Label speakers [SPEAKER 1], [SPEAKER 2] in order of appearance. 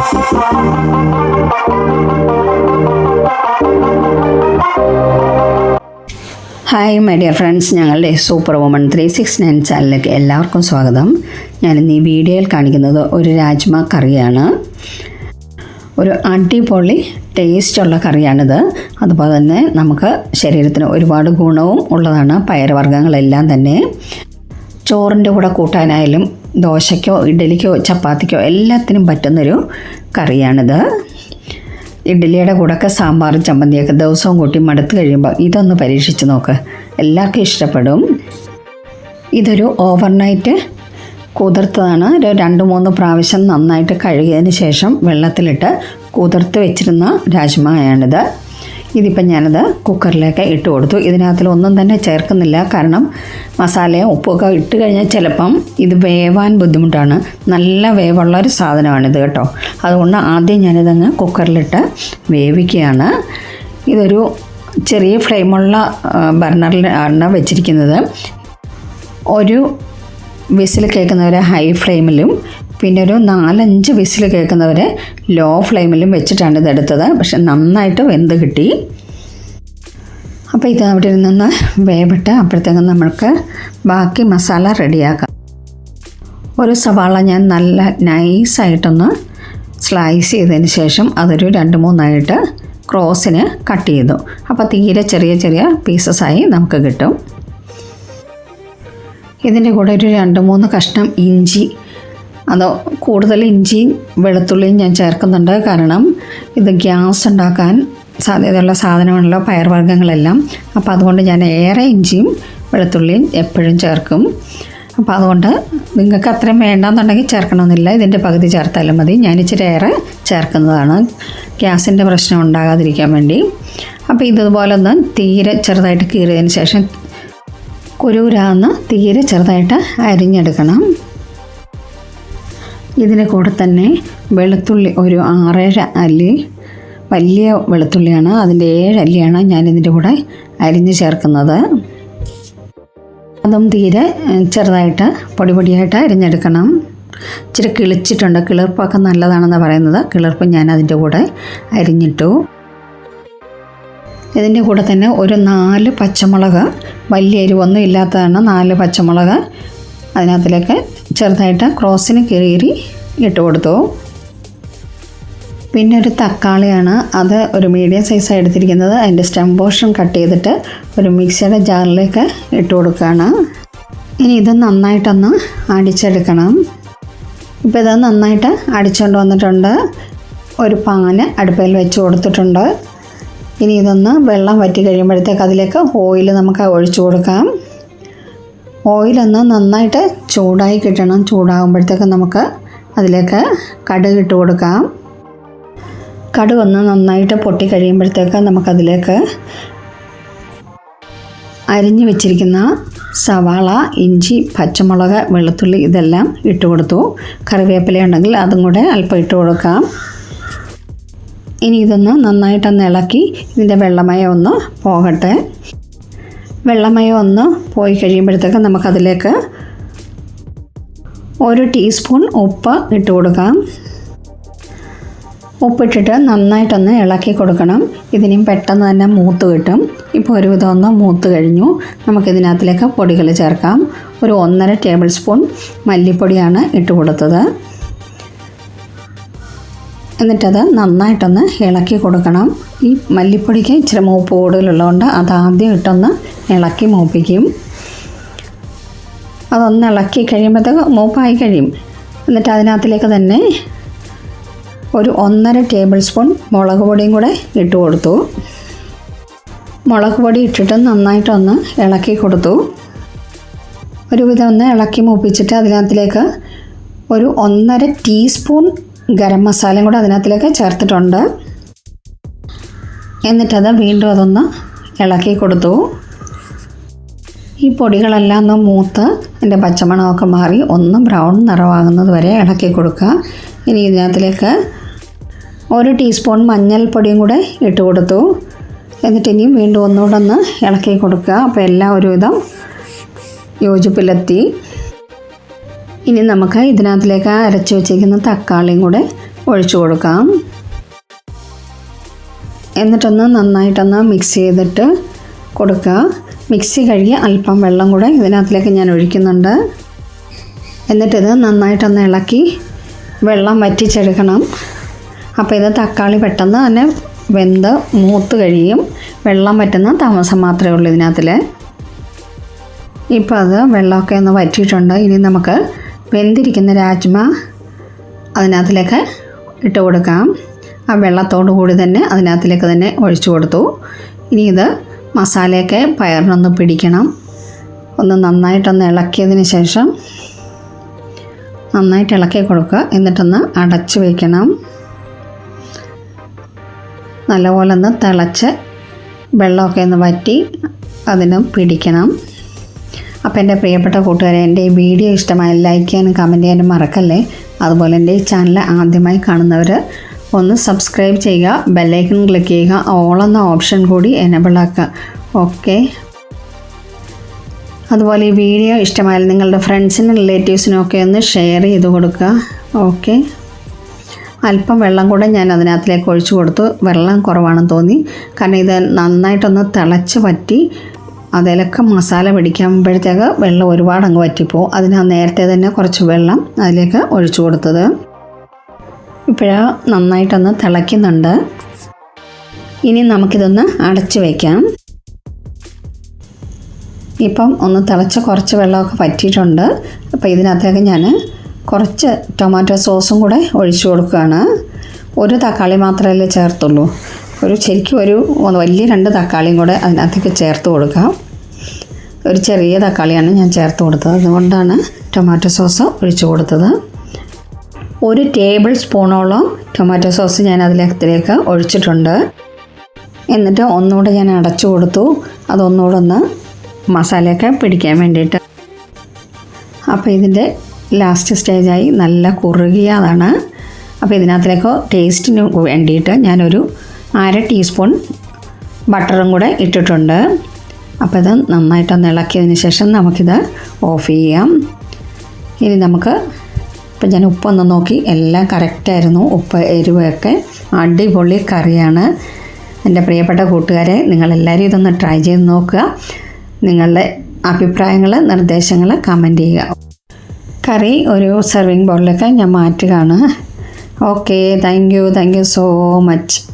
[SPEAKER 1] Hi my dear friends ഞങ്ങളുടെ super woman three six nine ചാനലിലേക്ക് എല്ലാവർക്കും സ്വാഗതം. ഞാനിന്ന് ഈ വീഡിയോയിൽ കാണിക്കുന്നത് ഒരു രാജ്മ കറിയാണ്. ഒരു അടിപൊളി ടേസ്റ്റുള്ള കറിയാണിത്. അതുപോലെ തന്നെ നമുക്ക് ശരീരത്തിന് ഒരുപാട് ഗുണവും ഉള്ളതാണ് പയറുവർഗങ്ങളെല്ലാം തന്നെ. ചോറിന്റെ കൂടെ കൂട്ടാനായാലും ദോശയ്ക്കോ ഇഡ്ഡലിക്കോ ചപ്പാത്തിക്കോ എല്ലാത്തിനും പറ്റുന്നൊരു കറിയാണിത്. ഇഡ്ഡലിയുടെ കൂടെയൊക്കെ സാമ്പാറും ചമ്മന്തിയൊക്കെ ദിവസവും കൂട്ടി മടുത്ത് കഴിയുമ്പോൾ ഇതൊന്ന് പരീക്ഷിച്ച് നോക്ക്. എല്ലാവർക്കും ഇഷ്ടപ്പെടും. ഇതൊരു ഓവർനൈറ്റ് കുതിർത്തതാണ്. ഒരു രണ്ട് മൂന്ന് പ്രാവശ്യം നന്നായിട്ട് കഴുകിയതിന് ശേഷം വെള്ളത്തിലിട്ട് കുതിർത്ത് വെച്ചിരുന്ന രാജ്മയാണിത് ഇതിപ്പം ഞാനത് കുക്കറിലേക്ക് ഇട്ട് കൊടുത്തു. ഇതിനകത്തിൽ ഒന്നും തന്നെ ചേർക്കുന്നില്ല. കാരണം മസാലയും ഉപ്പൊക്കെ ഇട്ട് കഴിഞ്ഞാൽ ചിലപ്പം ഇത് വേവാൻ ബുദ്ധിമുട്ടാണ്. നല്ല വേവുള്ള ഒരു സാധനമാണിത് കേട്ടോ. അതുകൊണ്ട് ആദ്യം ഞാനിതങ്ങ് കുക്കറിലിട്ട് വേവിക്കുകയാണ്. ഇതൊരു ചെറിയ ഫ്ലെയിമുള്ള ബർണറിൽ ആണ് വെച്ചിരിക്കുന്നത്. ഒരു വിസിൽ കേൾക്കുന്നവരെ ഹൈ ഫ്ലെയിമിലും പിന്നെ ഒരു നാലഞ്ച് വിസിൽ കേൾക്കുന്നവരെ ലോ ഫ്ലെയിമിലും വെച്ചിട്ടാണ് ഇതെടുത്തത് പക്ഷെ നന്നായിട്ട് വെന്ത് കിട്ടി. അപ്പോൾ ഇത് അവിടെ ഇരുന്നൊന്ന് വേവിട്ട് അപ്പോഴത്തേക്കും നമ്മൾക്ക് ബാക്കി മസാല റെഡിയാക്കാം. ഒരു സവാള ഞാൻ നല്ല നൈസായിട്ടൊന്ന് സ്ലൈസ് ചെയ്തതിന് ശേഷം അതൊരു രണ്ട് മൂന്നായിട്ട് ക്രോസിന് കട്ട് ചെയ്തു. അപ്പോൾ തീരെ ചെറിയ ചെറിയ പീസസായി നമുക്ക് കിട്ടും. ഇതിന്റെ കൂടെ ഒരു രണ്ട് മൂന്ന് കഷ്ണം ഇഞ്ചി അത് കൂടുതൽ ഇഞ്ചിയും വെളുത്തുള്ളിയും ഞാൻ ചേർക്കുന്നുണ്ട്. കാരണം ഇത് ഗ്യാസ് ഉണ്ടാക്കാൻ സാധ്യതയുള്ള സാധനമാണല്ലോ പയർവർഗങ്ങളെല്ലാം അപ്പോൾ അതുകൊണ്ട് ഞാൻ ഏറെ ഇഞ്ചിയും വെളുത്തുള്ളിയും എപ്പോഴും ചേർക്കും. അപ്പോൾ അതുകൊണ്ട് നിങ്ങൾക്ക് അത്രയും വേണ്ടാന്നുണ്ടെങ്കിൽ ചേർക്കണമെന്നില്ല. ഇതിന്റെ പകുതി ചേർത്താലും മതി. ഞാൻ ഇച്ചിരി ഏറെ ചേർക്കുന്നതാണ്. ഗ്യാസിന്റെ പ്രശ്നം ഉണ്ടാകാതിരിക്കാൻ വേണ്ടി. അപ്പോൾ ഇതുപോലെ ഒന്ന് തീരെ ചെറുതായിട്ട് കീറിയതിന് ശേഷം കുരൂരാന്ന് തീരെ ചെറുതായിട്ട് അരിഞ്ഞെടുക്കണം. ഇതിന് കൂടെ തന്നെ വെളുത്തുള്ളി ഒരു ആറേഴ് അല്ലി വലിയ വെളുത്തുള്ളിയാണ്. അതിന്റെ ഏഴ് അല്ലിയാണ് ഞാനിതിന്റെ കൂടെ അരിഞ്ഞ് ചേർക്കുന്നത്. അതും തീരെ ചെറുതായിട്ട് പൊടി പൊടിയായിട്ട് അരിഞ്ഞെടുക്കണം. ഇച്ചിരി കിളിച്ചിട്ടുണ്ട്. കിളിർപ്പൊക്കെ നല്ലതാണെന്ന് പറയുന്നത്. കിളിർപ്പ് ഞാൻ അതിന്റെ കൂടെ അരിഞ്ഞിട്ടു. ഇതിന്റെ കൂടെ തന്നെ ഒരു നാല് പച്ചമുളക് വലിയ എരിവൊന്നും ഇല്ലാത്തതാണ് നാല് പച്ചമുളക്. അതിനകത്തിലേക്ക് ചെറുതായിട്ട് ക്രോസിന് കീറി ഇട്ട് കൊടുത്തു. പിന്നെ ഒരു തക്കാളിയാണ് അത് ഒരു മീഡിയം സൈസാണ് എടുത്തിരിക്കുന്നത്. അതിന്റെ സ്റ്റെം പോർഷൻ കട്ട് ചെയ്തിട്ട് ഒരു മിക്സിയുടെ ജാറിലേക്ക് ഇട്ട് കൊടുക്കുകയാണ്. ഇനി ഇത് നന്നായിട്ടൊന്ന് അടിച്ചെടുക്കണം. ഇപ്പോൾ ഇത് നന്നായിട്ട് അടിച്ചുകൊണ്ട് വന്നിട്ടുണ്ട്. ഒരു പാന് അടുപ്പയിൽ വെച്ച് കൊടുത്തിട്ടുണ്ട്. ഇനി ഇതൊന്ന് വെള്ളം വറ്റി കഴിയുമ്പോഴത്തേക്ക് അതിലേക്ക് ഓയിൽ നമുക്ക് ഒഴിച്ചു കൊടുക്കാം. ഓയിലൊന്ന് നന്നായിട്ട് ചൂടായി കിട്ടണം. ചൂടാകുമ്പോഴത്തേക്ക് നമുക്ക് അതിലേക്ക് കടുക് ഇട്ട് കൊടുക്കാം. കടുക് ഒന്ന് നന്നായിട്ട് പൊട്ടി കഴിയുമ്പോഴത്തേക്ക് നമുക്കതിലേക്ക് അരിഞ്ഞു വെച്ചിരിക്കുന്ന സവാള ഇഞ്ചി പച്ചമുളക് വെളുത്തുള്ളി ഇതെല്ലാം ഇട്ട് കൊടുത്തു. കറിവേപ്പില ഉണ്ടെങ്കിൽ അതും കൂടെ അല്പം ഇട്ട് കൊടുക്കാം. ഇനി ഇതൊന്ന് നന്നായിട്ടൊന്ന് ഇളക്കി ഇതിന്റെ വെള്ളമയം ഒന്ന് പോകട്ടെ. വെള്ളമയം ഒന്ന് പോയി കഴിയുമ്പോഴത്തേക്ക് നമുക്കതിലേക്ക് ഒരു ടീസ്പൂൺ ഉപ്പ് ഇട്ട് കൊടുക്കാം. ഉപ്പിട്ടിട്ട് നന്നായിട്ടൊന്ന് ഇളക്കി കൊടുക്കണം. ഇതിനും പെട്ടെന്ന് തന്നെ മൂത്ത് കിട്ടും. ഇപ്പോൾ ഒരുവിധം ഒന്ന് മൂത്ത് കഴിഞ്ഞു. നമുക്കിതിനകത്തിലേക്ക് പൊടികൾ ചേർക്കാം. ഒരു ഒന്നര ടേബിൾ സ്പൂൺ മല്ലിപ്പൊടിയാണ് ഇട്ട് കൊടുത്തത്. എന്നിട്ടത് നന്നായിട്ടൊന്ന് ഇളക്കി കൊടുക്കണം. ഈ മല്ലിപ്പൊടിക്ക് ഇച്ചിരി മൂപ്പ് കൂടുതലുള്ളതുകൊണ്ട് അത് ആദ്യം ഇട്ടൊന്ന് ഇളക്കി മൂപ്പിക്കും. അതൊന്ന് ഇളക്കി കഴിയുമ്പോഴത്തേക്ക് മൂപ്പായി കഴിയും. എന്നിട്ട് അതിനകത്തിലേക്ക് തന്നെ ഒരു ഒന്നര ടേബിൾ സ്പൂൺ മുളക് പൊടിയും കൂടെ ഇട്ട് കൊടുത്തു. മുളക് പൊടി ഇട്ടിട്ട് നന്നായിട്ടൊന്ന് ഇളക്കി കൊടുത്തു. ഒരുവിധം ഒന്ന് ഇളക്കി മൂപ്പിച്ചിട്ട് അതിനകത്തിലേക്ക് ഒരു ഒന്നര ടീസ്പൂൺ ഗരം മസാലയും കൂടെ അതിനകത്തിലേക്ക് ചേർത്തിട്ടുണ്ട്. എന്നിട്ടത് വീണ്ടും അതൊന്ന് ഇളക്കി കൊടുത്തു. ഈ പൊടികളെല്ലാം ഒന്ന് മൂത്ത് അതിന്റെ പച്ചമണമൊക്കെ മാറി ഒന്ന് ബ്രൗൺ നിറമാകുന്നത് വരെ ഇളക്കി കൊടുക്കുക. ഇനി ഇതിനകത്തിലേക്ക് ഒരു ടീസ്പൂൺ മഞ്ഞൾപ്പൊടിയും കൂടെ ഇട്ട് കൊടുത്തു. എന്നിട്ട് ഇനിയും വീണ്ടും ഒന്നുകൂടെ ഒന്ന് ഇളക്കി കൊടുക്കുക. അപ്പോൾ എല്ലാം ഒരുവിധം യോജിപ്പിലെത്തി. ഇനി നമുക്ക് ഇതിനകത്തിലേക്ക് അരച്ചു വെച്ചിരിക്കുന്ന തക്കാളിയും കൂടെ ഒഴിച്ചു കൊടുക്കാം. എന്നിട്ടൊന്ന് നന്നായിട്ടൊന്ന് മിക്സ് ചെയ്തിട്ട് കൊടുക്കുക. മിക്സി കഴുകി അല്പം വെള്ളം കൂടെ ഇതിനകത്തിലേക്ക് ഞാൻ ഒഴിക്കുന്നുണ്ട്. എന്നിട്ടിത് നന്നായിട്ടൊന്ന് ഇളക്കി വെള്ളം വറ്റിച്ചെടുക്കണം. അപ്പോൾ ഇത് തക്കാളി പെട്ടെന്ന് തന്നെ വെന്ത് മൂത്ത് കഴിയും. വെള്ളം വറ്റുന്ന താമസം മാത്രമേ ഉള്ളൂ ഇതിനകത്തിൽ ഇപ്പോൾ അത് വെള്ളമൊക്കെ ഒന്ന് വറ്റിയിട്ടുണ്ട്. ഇനി നമുക്ക് വെന്തിരിക്കുന്ന രാജ്മ അതിനകത്തിലേക്ക് ഇട്ട് കൊടുക്കാം. ആ വെള്ളത്തോടു കൂടി തന്നെ അതിനകത്തിലേക്ക് തന്നെ ഒഴിച്ചു കൊടുത്തു. ഇനി ഇത് മസാലയൊക്കെ പയറിനൊന്ന് പിടിക്കണം. ഒന്ന് നന്നായിട്ടൊന്ന് ഇളക്കിയതിന് ശേഷം നന്നായിട്ട് ഇളക്കി കൊടുക്കുക. എന്നിട്ടൊന്ന് അടച്ചു വയ്ക്കണം നല്ലപോലെ ഒന്ന് തിളച്ച് വെള്ളമൊക്കെ ഒന്ന് വറ്റി അതിന് പിടിക്കണം. അപ്പോൾ എന്റെ പ്രിയപ്പെട്ട കൂട്ടുകാരെ എന്റെ ഈ വീഡിയോ ഇഷ്ടമായി ലൈക്ക് ചെയ്യാനും കമന്റ് ചെയ്യാനും മറക്കല്ലേ? അതുപോലെ എന്റെ ഈ ചാനൽ ആദ്യമായി കാണുന്നവർ ഒന്ന് സബ്സ്ക്രൈബ് ചെയ്യുക ബെല്ലൈക്കൺ ക്ലിക്ക് ചെയ്യുക ഓൾ എന്ന ഓപ്ഷൻ കൂടി എനബിൾ ആക്കുക. ഓക്കെ അതുപോലെ ഈ വീഡിയോ ഇഷ്ടമായാലും നിങ്ങളുടെ ഫ്രണ്ട്സിനും റിലേറ്റീവ്സിനും ഒക്കെ ഒന്ന് ഷെയർ ചെയ്ത് കൊടുക്കുക. ഓക്കെ അല്പം വെള്ളം കൂടെ ഞാൻ അതിനകത്തിലേക്ക് ഒഴിച്ചു കൊടുത്തു. വെള്ളം കുറവാണെന്ന് തോന്നി. കാരണം ഇത് നന്നായിട്ടൊന്ന് തിളച്ച് വറ്റി അതിലൊക്കെ മസാല പിടിക്കുമ്പോഴത്തേക്ക് വെള്ളം ഒരുപാട് അങ്ങ് വറ്റിപ്പോവും. അതിന് നേരത്തെ തന്നെ കുറച്ച് വെള്ളം അതിലേക്ക് ഒഴിച്ചു കൊടുത്തത്. ഇപ്പോഴാ നന്നായിട്ടൊന്ന് തിളയ്ക്കുന്നുണ്ട്. ഇനി നമുക്കിതൊന്ന് അടച്ചു വയ്ക്കാം ഇപ്പം ഒന്ന് തിളച്ച് കുറച്ച് വെള്ളമൊക്കെ പറ്റിയിട്ടുണ്ട് അപ്പോൾ ഇതിനകത്തേക്ക് ഞാൻ കുറച്ച് ടൊമാറ്റോ സോസും കൂടെ ഒഴിച്ചു കൊടുക്കുകയാണ്. ഒരു തക്കാളി മാത്രമല്ലേ ചേർത്തുള്ളൂ. ഒരു ശരിക്കും ഒരു വലിയ രണ്ട് തക്കാളിയും കൂടെ അതിനകത്തേക്ക് ചേർത്ത് കൊടുക്കാം. ഒരു ചെറിയ തക്കാളിയാണ് ഞാൻ ചേർത്ത് കൊടുത്തത്. അതുകൊണ്ടാണ് ടൊമാറ്റോ സോസ് ഒഴിച്ചു കൊടുത്തത്. ഒരു ടേബിൾ സ്പൂണോളം ടൊമാറ്റോ സോസ് ഞാൻ അതിലേക്ക് ഒഴിച്ചിട്ടുണ്ട്. എന്നിട്ട് ഒന്നുകൂടെ ഞാൻ അടച്ചു കൊടുത്തു. അതൊന്നുകൂടെ ഒന്ന് മസാലയൊക്കെ പിടിക്കാൻ വേണ്ടിയിട്ട്. അപ്പോൾ ഇതിന്റെ ലാസ്റ്റ് സ്റ്റേജായി നല്ല കുറുകിയതാണ് അപ്പോൾ ഇതിനകത്തിലേക്ക് ടേസ്റ്റിന് വേണ്ടിയിട്ട് ഞാനൊരു അര ടീസ്പൂൺ ബട്ടറും കൂടെ ഇട്ടിട്ടുണ്ട്. അപ്പോൾ ഇത് നന്നായിട്ടൊന്ന് ഇളക്കിയതിന് ശേഷം നമുക്കിത് ഓഫ് ചെയ്യാം. ഇനി നമുക്ക് ഇപ്പം ഞാൻ ഉപ്പൊന്ന് നോക്കി. എല്ലാം കറക്റ്റായിരുന്നു ഉപ്പ് എരിവൊക്കെ അടിപൊളി കറിയാണ്. എന്റെ പ്രിയപ്പെട്ട കൂട്ടുകാരെ നിങ്ങളെല്ലാവരും ഇതൊന്ന് ട്രൈ ചെയ്ത് നോക്കുക. നിങ്ങളുടെ അഭിപ്രായങ്ങൾ നിർദ്ദേശങ്ങൾ കമന്റ് ചെയ്യുക. കറി ഒരു സെർവിങ് ബോളിലൊക്കെ ഞാൻ മാറ്റുകയാണ്. Okay thank you thank you so much